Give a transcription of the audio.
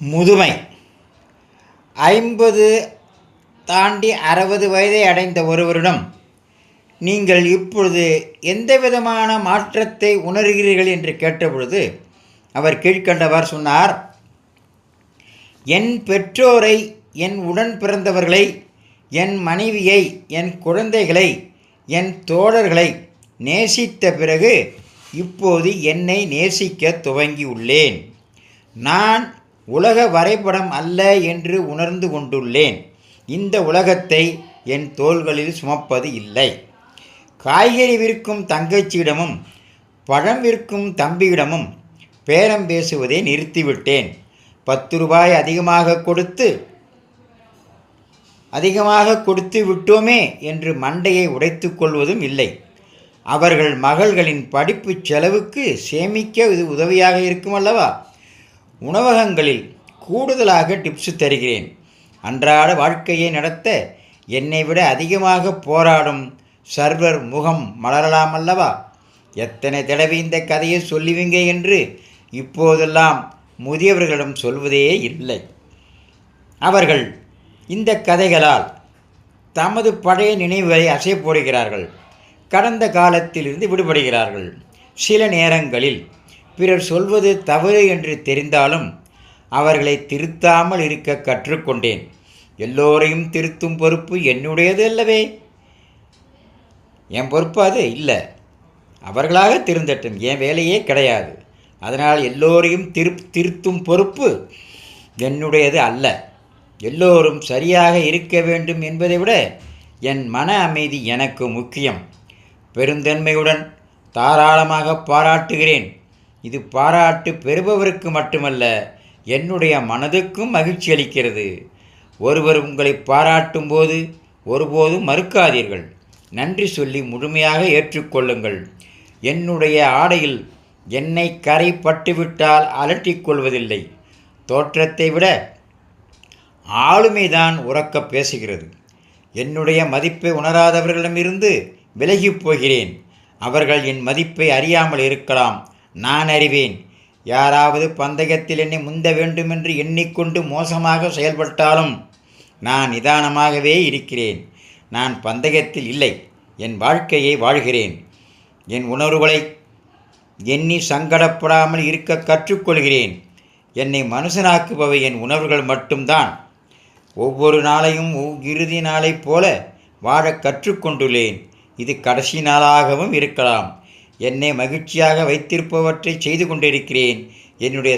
முதுமை. ஐம்பது தாண்டி அறுபது வயதை அடைந்த ஒருவரிடம் நீங்கள் இப்பொழுது எந்த விதமான மாற்றத்தை உணர்கிறீர்கள் என்று கேட்டபொழுது அவர் கீழ்கண்டவர் சொன்னார் என் பெற்றோரை என் உடன் பிறந்தவர்களை என் மனைவியை என் குழந்தைகளை என் தோழர்களை நேசித்த பிறகு இப்போது என்னை நேசிக்க துவங்கியுள்ளேன். நான் உலக வரைபடம் அல்ல என்று உணர்ந்து கொண்டுள்ளேன். இந்த உலகத்தை என் தோள்களில் சுமப்பது இல்லை. காய்கறி விற்கும் தங்கச்சியிடமும் பழம் விற்கும் தம்பியிடமும் பேரம் பேசுவதை நிறுத்திவிட்டேன். பத்து ரூபாய் அதிகமாக கொடுத்து அதிகமாக கொடுத்து விட்டோமே என்று மண்டையை உடைத்து கொள்வதும் இல்லை. அவர்கள் மகள்களின் படிப்பு செலவுக்கு சேமிக்க இது உதவியாக இருக்கும் அல்லவா? உணவகங்களில் கூடுதலாக டிப்ஸ் தருகிறேன். அன்றாட வாழ்க்கையை நடத்த என்னை விட அதிகமாக போராடும் சர்வர் முகம் மலரலாம் அல்லவா? எத்தனை தடவை இந்த கதையை சொல்லுவீங்க என்று இப்போதெல்லாம் முதியவர்களிடம் சொல்வதே இல்லை. அவர்கள் இந்த கதைகளால் தமது பழைய நினைவுகளை அசை போடுகிறார்கள் கடந்த காலத்திலிருந்து விடுபடுகிறார்கள். சில நேரங்களில் பிறர் சொல்வது தவறு என்று தெரிந்தாலும் அவர்களை திருத்தாமல் இருக்க கற்றுக்கொண்டேன். எல்லோரையும் திருத்தும் பொறுப்பு என்னுடையது அல்லவே? என் பொறுப்பு அது இல்லை. அவர்களாக திருந்தட்டும். என் வேலையே கிடையாது. அதனால் எல்லோரையும் திரு திருத்தும் பொறுப்பு என்னுடையது அல்ல. எல்லோரும் சரியாக இருக்க வேண்டும் என்பதை விட என் மன அமைதி எனக்கு முக்கியம். பெருந்தன்மையுடன் தாராளமாக பாராட்டுகிறேன். இது பாராட்டு பெறுபவருக்கு மட்டுமல்ல என்னுடைய மனதுக்கும் மகிழ்ச்சி அளிக்கிறது. ஒருவர் உங்களை பாராட்டும் போது ஒருபோதும் மறுக்காதீர்கள். நன்றி சொல்லி முழுமையாக ஏற்றுக்கொள்ளுங்கள் என்னுடைய ஆடையில் என்னை கரை பட்டுவிட்டால் அலட்டிக்கொள்வதில்லை தோற்றத்தை விட ஆளுமைதான் உறக்க பேசுகிறது. என்னுடைய மதிப்பை உணராதவர்களிடமிருந்து விலகிப் போகிறேன். அவர்கள் என் மதிப்பை அறியாமல் இருக்கலாம். நான் அறிவேன். யாராவது பந்தயத்தில் என்னை முந்த வேண்டுமென்று எண்ணிக்கொண்டு மோசமாக செயல்பட்டாலும் நான் நிதானமாகவே இருக்கிறேன். நான் பந்தயத்தில் இல்லை. என் வாழ்க்கையை வாழ்கிறேன். என் உணர்வுகளை எண்ணி சங்கடப்படாமல் இருக்க கற்றுக்கொள்கிறேன். என்னை மனுஷனாக்குபவை என் உணர்வுகள் மட்டும்தான். ஒவ்வொரு நாளையும் இறுதி நாளைப் போல வாழ கற்றுக்கொண்டுள்ளேன். இது கடைசி நாளாகவும் இருக்கலாம். என்னை மகிழ்ச்சியாக வைத்திருப்பவற்றை செய்து கொண்டிருக்கிறேன். என்னுடைய